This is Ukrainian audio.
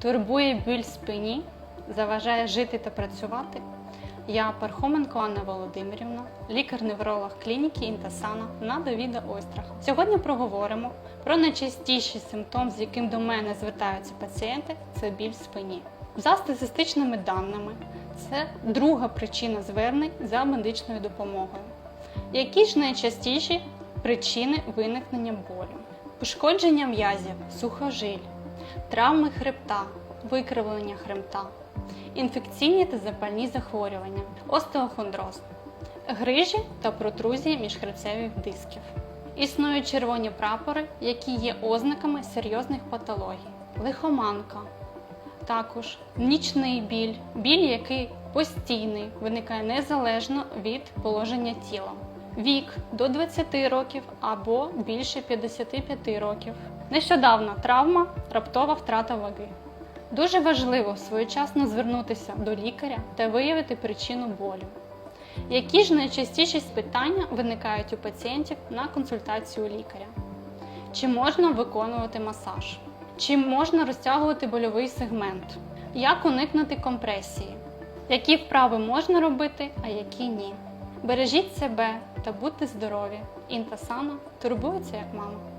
Турбує біль спині, заважає жити та працювати. Я Пархоменко Анна Володимирівна, лікар-невролог клініки Інтасана на Давіда Ойстрах. Сьогодні проговоримо про найчастіший симптом, з яким до мене звертаються пацієнти це біль спині. За статистичними даними, це друга причина звернень за медичною допомогою. Які ж найчастіші причини виникнення болю? Пошкодження м'язів, сухожиль, травми хребта, викривлення хребта, інфекційні та запальні захворювання, остеохондроз, грижі та протрузії міжхребцевих дисків. Існують червоні прапори, які є ознаками серйозних патологій, лихоманка, також нічний біль, біль, який постійний, виникає незалежно від положення тіла. Вік до 20 років або більше 55 років. Нещодавна травма, раптова втрата ваги. Дуже важливо своєчасно звернутися до лікаря та виявити причину болю. Які ж найчастіші питання виникають у пацієнтів на консультацію лікаря? Чи можна виконувати масаж? Чи можна розтягувати больовий сегмент? Як уникнути компресії? Які вправи можна робити, а які ні? Бережіть себе та будьте здорові. Інтасана турбується як мама.